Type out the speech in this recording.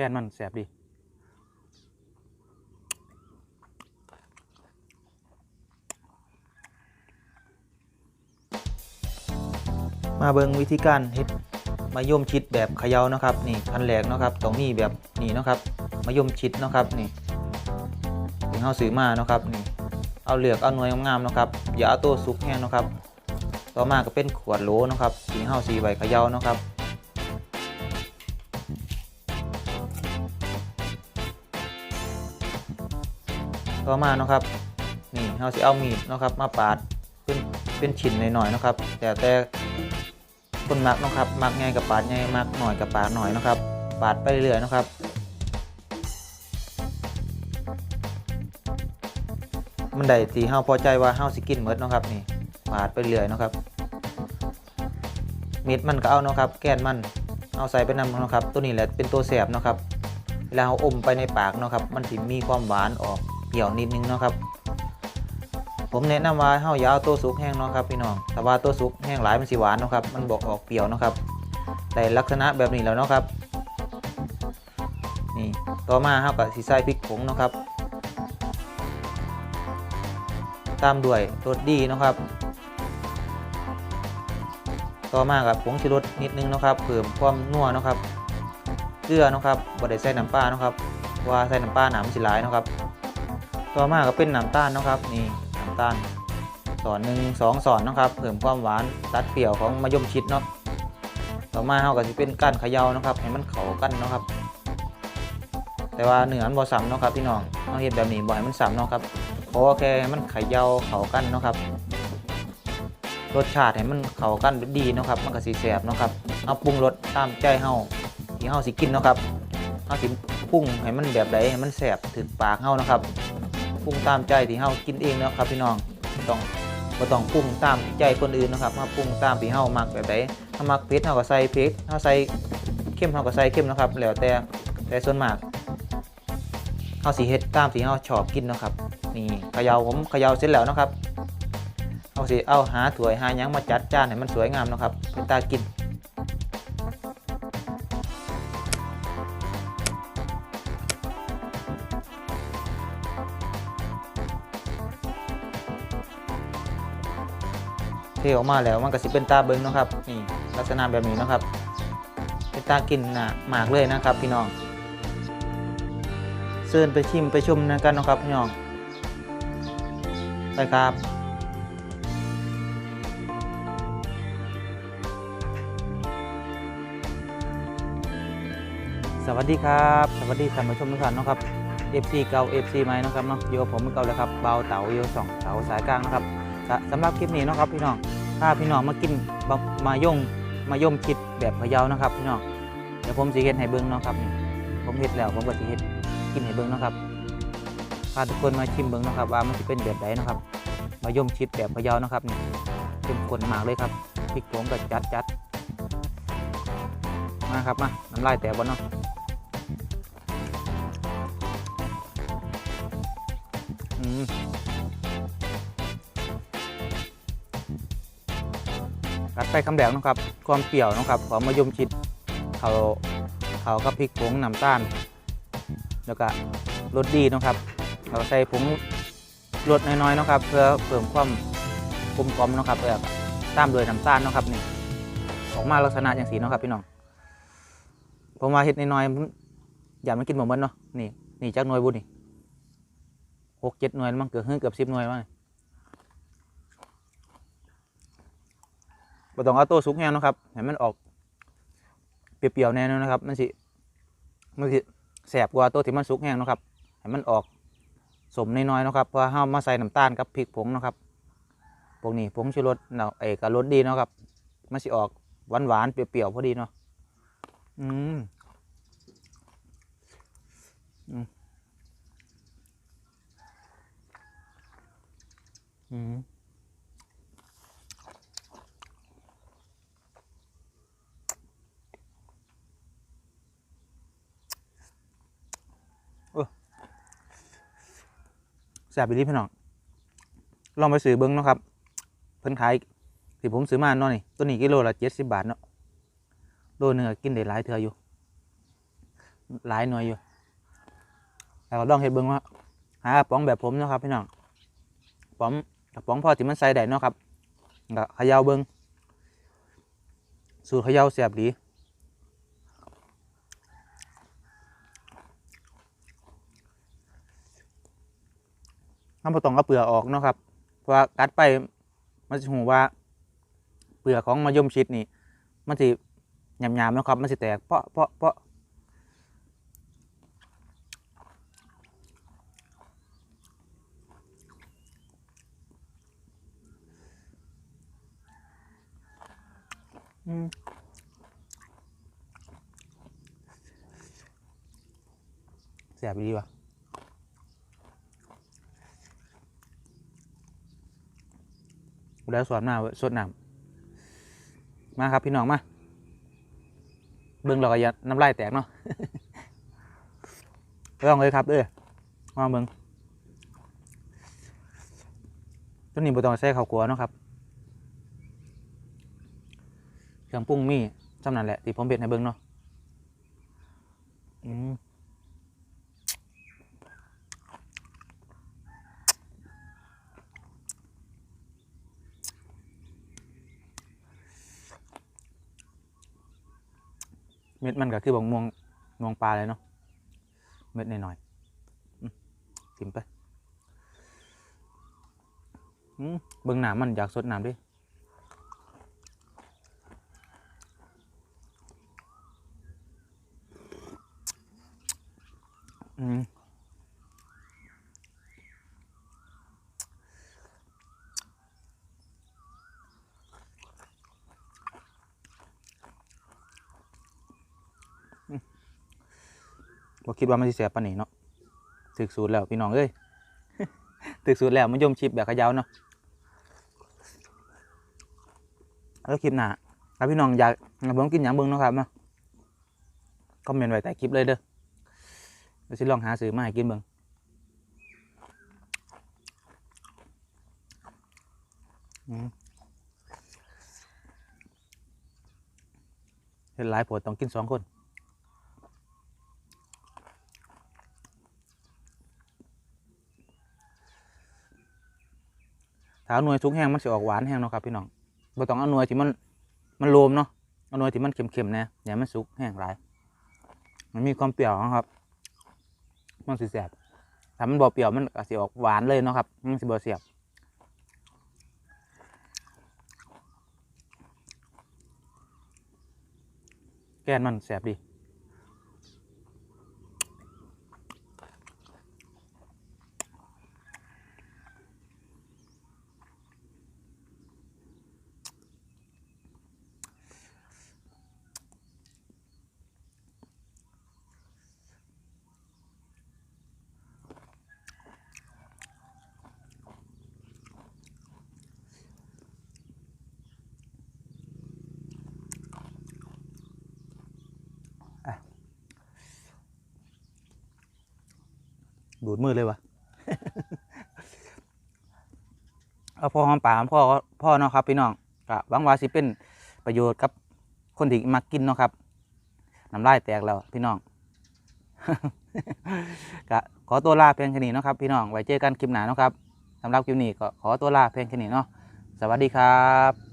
ก้นมันแสบดีมาเบิงวิธีการเฮ็ดมะยมชิดแบบเขย่านะครับนี่อันแรกนะครับต้องมีแบบนี้เนะครับมะยมชิดนะครับนี่ถึงเฮาซื้อมานะครับนี่เอาเหลือกเอาหน่วยงามๆนะครับอย่าเอาตัวสุกแห้งนะครับ ต่อมาก็เป็นขวดโหลนะครับที่เฮาสีไว้เขย่านะครับ ต่อมาเนาะครับนี่เฮาสิเอามีดเนาะครับมาปาดเป็นเป็นชิ้นหน่อยๆเนาะครับ แต่แต่คนมักเนาะครับมักง่ายกับปาดง่ายมักหน่อยกับปาดหน่อยเนาะครับ ปาดไปเรื่อยๆเนาะครับมันได้ที่เฮาพอใจว่าเฮาสิกินหมดเนาะครับนี่ปาดไปเรื่อยเนาะครับมีดมันก็เอาเนาะครับ แกนมันเอาใส่ไปนำเนาะครับ ตัวนี้แหละเป็นตัวแสบเนาะครับเวลาเราอมไปในปากเนาะครับ มันสิมีความหวานออก เกี่ยวนิดนึงเนาะครับ ผมแนะนำว่าเฮาอย่าเอาตัวสุกแห้งเนาะครับพี่น้องแต่ว่าตัวสุกแห้งหลายมันสิหวานเนาะครับ มันบอกออกเปรี้ยวเนาะครับแต่ลักษณะแบบนี้แล้วเนาะครับ นี่ต่อมาเฮาก็สิใส่พริกผงเนาะครับ ตามด้วยรสดีเนาะครับ ต่อมากับผงชูรสนิดนึงเนาะครับเพิ่มความนัวเนาะครับเกลือเนาะครับบ่ได้ใส่น้ำปลาเนาะครับว่าใส่น้ำปลาหนามนสิหลายเนาะครับ ต่อมาก็เป็นน้ำตาลนะครับนี่น้ำตาลสอนหนึ่งสองสอนนะครับเพิ่มความหวานตัดเปรี้ยวของมะยมชิดเนาะต่อมาเราก็จะเป็นก้านขยานะครับให้มันเข้ากันเนาะครับ แต่ว่าเนื้อมันบ่ซ้ำเนาะครับพี่น้องเราเห็นแบบนี้บ่ให้มันซ้ำเนาะครับเพราะแค่ให้มันขยาเข้ากันเนาะครับรสชาติให้มันเข้ากันดีเนาะครับมันก็สิแซ่บเนาะครับเอาปรุงรสตามใจเฮาที่เฮาสิกินเนาะครับเฮาสิปรุงให้มันแบบใดให้มันแซ่บถึงปากเฮานะครับ ปรุงตามใจที่เฮากินเองนะครับพี่น้องบ่ต้องบ่ต้องปรุงตามใจคนอื่นนะครับมาปรุงตามที่เฮามักแบบใดถ้ามักเผ็ดเฮาก็ใส่เผ็ดถ้าใส่เข้มเฮาก็ใส่เข้มนะครับแล้วแต่แต่ส่วนมากเฮาสิเฮ็ดตามที่เฮาชอบกินนะครับนี่เขย่าผมเขย่าเสร็จแล้วนะครับเฮาสิเอาหาถ้วยหาหยังมาจัดจานให้มันสวยงามนะครับเป็นตากิน เทออกมาแล้วมันก็สิเป็นตาเบิงนะครับนี่ลักษณะแบบนี้นะครับ เป็นตากินนะหมากเลยนะครับ พี่น้องเชิญไปชิมไปชมนะกันนะครับพี่น้องไปครับสวัสดีครับ สวัสดีท่านผู้ชมทุกท่านนะครับ FC เก่า FC ใหม่นะครับเนาะอยู่กับผมเก่าแล้วครับเบาเต๋าโยสองเต๋าสายกลางนะครับ สำหรับคลิปนี้นะครับพี่น้องถ้าพี่น้องมากินบมาย่งมาย่มคิดแบบพะเยานะครับ พี่น้องเดี๋ยวผมสีเฮ็ดให้เบิ้งนะครับนี่ผมเฮ็ดแล้วผมก็สิเฮ็ดกินให้เบิ้งนะครับพาทุกคนมาชิมเบิ้งนะครับ ว่ามันจะเป็นแบบไหนนะครับ มาย่มชิดแบบพะเยานะครับนี่เข้มข้นมากเลยครับพริกผงก็จัดจัดมาครับมาน้ำลายแตกบ่เนาะอืม กัดไปคำแดงนะครับ ความเปรี้ยวนะครับของมะยมชิดเขาเขากับพริกผงน้ำตาลแล้วก็รสดีนะครับเราใส่ผงรสน้อยๆนะครับ เพื่อเพิ่มความกลมกล่อมนะครับเพื่อตามด้วยน้ำตาลนะครับนี่ออกมาลักษณะอย่างสีนะครับพี่น้องผมว่าเห็ดน้อยๆอย่ามันกินหมดมันเนาะนี่นี่จักหน่วยบุญนี่หกเจ็ดหน่วยมั้งเกือบเกือบสิบหน่วยมั้ง ต้องเอาตัวสุกแห้งนะครับให้มันออกเปรี้ยวๆแน่นอนนะครับ มันสิมันสิแสบกว่าตัวที่มันสุกแห้งนะครับให้มันออกสมน้อยๆนะครับเพราะว่าเฮามาใส่น้ำตาลกับพริกผงนะครับพวกนี้ผงชูรสเนาะเอกรสดีนะครับมันสิออกหวานๆเปรี้ยวๆพอดีเนาะอืมอืม แสบไปรีพี่น้องลองไปซื้อเบิ้งนะครับ เพิ่นขายที่ผมซื้อมาเนาะนี่ตัวนี้กิโลละเจ็ดสิบบาทเนาะโลหนึงกินได้หลายเทื่ออยู่ หลายหน่วยอยู่แล้วก็ลองเฮ็ดเบิ่งว่าหากระป๋องแบบผมนะครับพี่น้องป๋องกระป๋องพอที่มันใส่ได้เนาะครับก็ขย่าเบิ่งสูตรขย่าแซ่บดี น้ำผต้องเอาเปลือกออกเนาะครับ เพราะว่ากัดไปมันจะหูว่าเปลือกของมะยมชิดนี่ มันสิหยาบๆเนาะครับ มันสิแตกเปาะเปาะเปาะอืมแสบดีว่ะ แล้วสวนน้ำสดน้ำมาครับพี่น้องมา เบิ่งเราก็ย่าน้ำลายแตกเนาะลองเลยครับเด้อมาเบิ่งตัวนี้บ่ต้องใส่ข้าวกลัวเนาะครับเครื่องปรุงมีจำนั้นแหละที่ผมเบ็ดให้เบิ่งเนาะอืม เม็ดมันก็คือบักม่วงม่วงปลาเลยเนาะเม็ดหน่อยๆอืมกินไปเบิ่งหนามมันอยากสดน้ำดิอืม บ่คิดว่ามันสิแสบปานนี้เนาะถึกสูตรแล้วพี่น้องเอ้ยถึกสูตรแล้วมันยมชิปแบบเขยาวเนาะแล้วคลิปหน้าถ้าพี่น้องอยากผมกินหยังเบิ่งเนาะครับเนาะคอมเมนต์ไว้ใต้คลิปเลยเด้อเดี๋ยวสิลองหาซื้อมาให้กินเบิ่งเห็นหลายผดต้องกินสองคน ถ้าเอาหน่วยทุกแห้งมันสิออกหวานแห้งเนาะครับพี่น้องบ่ต้องเอาหน่วยที่มันมันโลมเนาะเอาหน่วยที่มันเค็มๆน่อย่ามันสุกแห้งหลาย มันมีความเปรี้ยวนะครับ มันสิแสบถ้ามันบ่เปรี้ยวมันก็สิออกหวานเลยเนาะครับมันสิบ่เสียบแกนมันแสบดี ดูดมือเลยวะเอาพอหอมปากพ่อพ่อเนาะครับพี่น้องก็หวังว่าสิเป็นประโยชน์กับคนที่มักกินเนาะครับน้ำลายแตกแล้วพี่น้องก็ขอตัวลาเพียงแค่นี้เนาะครับพี่น้องไว้เจอกันคลิปหน้าเนาะครับสำหรับคลิปนี้ก็ขอตัวลาเพียงแค่นี้เนาะสวัสดีครับ